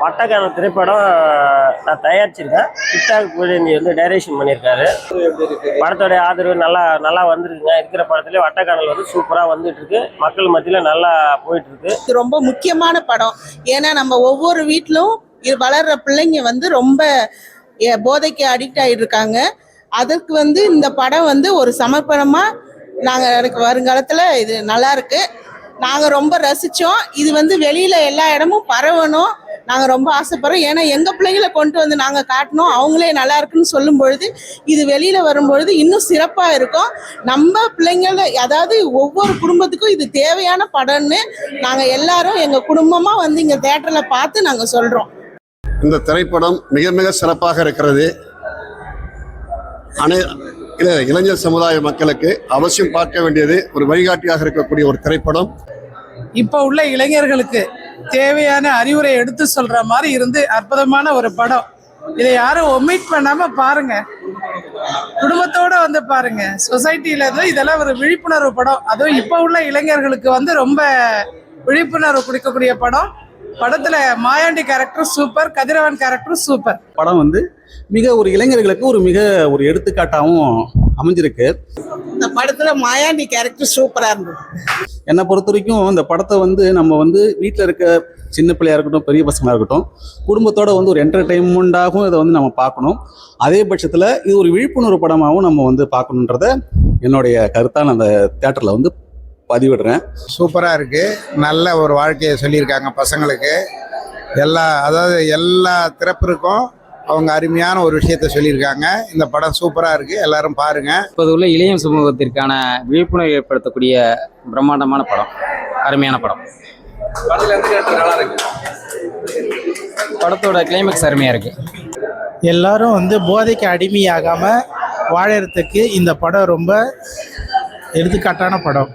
பட்டக்கான திரைப்படம் நான் தயாரிச்சிருக்கேன். டிக்டாக் புலிந்தி வந்து டைரக்ஷன் பண்ணியிருக்காரு. படத்தோடைய ஆதரவு நல்லா நல்லா வந்திருக்குங்க. இருக்கிற படத்துலேயே வட்டக்கானல் வந்து சூப்பராக வந்துட்டு இருக்கு மக்கள் மத்தியில் நல்லா போயிட்டு இருக்கு இது ரொம்ப முக்கியமான படம். ஏன்னா நம்ம ஒவ்வொரு வீட்டிலும் இது வளர்ற பிள்ளைங்க வந்து ரொம்ப போதைக்கு அடிக்ட் ஆகிட்டு இருக்காங்க அதற்கு வந்து இந்த படம் வந்து ஒரு சமர்ப்பணமாக நாங்கள் எனக்கு வருங்காலத்தில் இது நல்லா இருக்கு. நாங்கள் ரொம்ப ரசித்தோம் இது வந்து வெளியில் எல்லா இடமும் பரவணும். நாங்கள் ரொம்ப ஆசைப்படுறோம். ஏன்னா எங்கள் பிள்ளைங்களை கொண்டு வந்து நாங்கள் காட்டினோம் அவங்களே நல்லா இருக்குன்னு சொல்லும் பொழுது இது வெளியில் வரும்பொழுது இன்னும் சிறப்பாக இருக்கும். நம்ம பிள்ளைங்கள அதாவது ஒவ்வொரு குடும்பத்துக்கும் இது தேவையான படம்னு நாங்கள் எல்லாரும் எங்கள் குடும்பமாக வந்து இங்கே தேட்டரில் பார்த்து நாங்கள் சொல்கிறோம் இந்த திரைப்படம் மிக மிக சிறப்பாக இருக்கிறது. அனை இளைஞர் சமுதாய மக்களுக்கு அவசியம் பார்க்க வேண்டியது ஒரு வழிகாட்டியாக இருக்கக்கூடிய ஒரு திரைப்படம். இப்போ உள்ள இளைஞர்களுக்கு தேவையான அறிவுரை எடுத்து சொல்ற மாதிரி இருந்து அற்புதமான ஒரு படம். இதை யாரும் ஒமிட் பண்ணாம பாருங்க. குடும்பத்தோட வந்து பாருங்க. சொசைட்டில இருந்து இதெல்லாம் ஒரு விழிப்புணர்வு படம். அதுவும் இப்போ உள்ள இளைஞர்களுக்கு வந்து ரொம்ப விழிப்புணர்வு கொடுக்கக்கூடிய படம். படத்துல Mayandi character super Kathiravan character super படம் வந்து மிக ஒரு இளைஞர்களுக்கு ஒரு மிக ஒரு எடுத்துக்காட்டாகவும் அமைஞ்சிருக்கு. இந்த படத்தில் மாயாண்டி கேரக்டர் சூப்பராக இருந்தது. என்னை பொறுத்த வரைக்கும் இந்த படத்தை வந்து நம்ம வந்து வீட்டில் இருக்க சின்ன பிள்ளையா இருக்கட்டும் பெரிய பசங்களாக இருக்கட்டும் குடும்பத்தோட வந்து ஒரு என்டர்டெயின்மெண்ட்டாகவும் இதை வந்து நம்ம பார்க்கணும். அதே பட்சத்தில் இது ஒரு விழிப்புணர்வு படமாகவும் நம்ம வந்து பார்க்கணுன்றத என்னுடைய கருத்தாக நான் அந்த தேட்டரில் வந்து பதிவிடுறேன். சூப்பராக இருக்குது நல்ல ஒரு வாழ்க்கையை சொல்லியிருக்காங்க பசங்களுக்கு. எல்லா அதாவது எல்லா திறப்பிற்கும் அவங்க அருமையான ஒரு விஷயத்த சொல்லியிருக்காங்க. இந்த படம் சூப்பராக இருக்குது எல்லாரும் பாருங்கள் இப்போது உள்ள இளைய சமூகத்திற்கான விழிப்புணர்வு ஏற்படுத்தக்கூடிய பிரம்மாண்டமான படம். அருமையான படம். படத்தோட கிளைமேக்ஸ் அருமையா இருக்கு. எல்லாரும் வந்து போதைக்கு அடிமையாகாம வாழறதுக்கு இந்த படம் ரொம்ப எடுத்துக்காட்டான படம்.